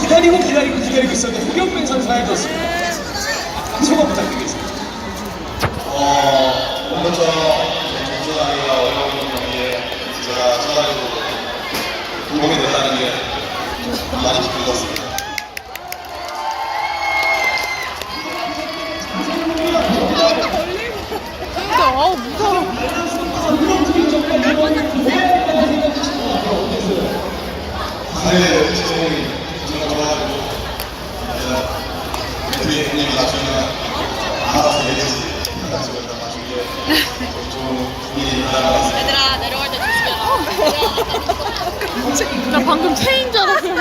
기다리고 기다리고 기다리고 있었는데 허경민 선수가 해줬습니다. 소감 부탁드리겠습니다. 어, 먼저 정신하기가 어려운 경기에 제가 전화리고 공이 됐다는 게 많이. 진짜 아우 무서워 몸이 정말 좋아가지고 제가 형님이 나중에 알아서 좀것 같습니다. 얘들아 내려갈 때 조심해라. 나 방금 체인 줄 알았어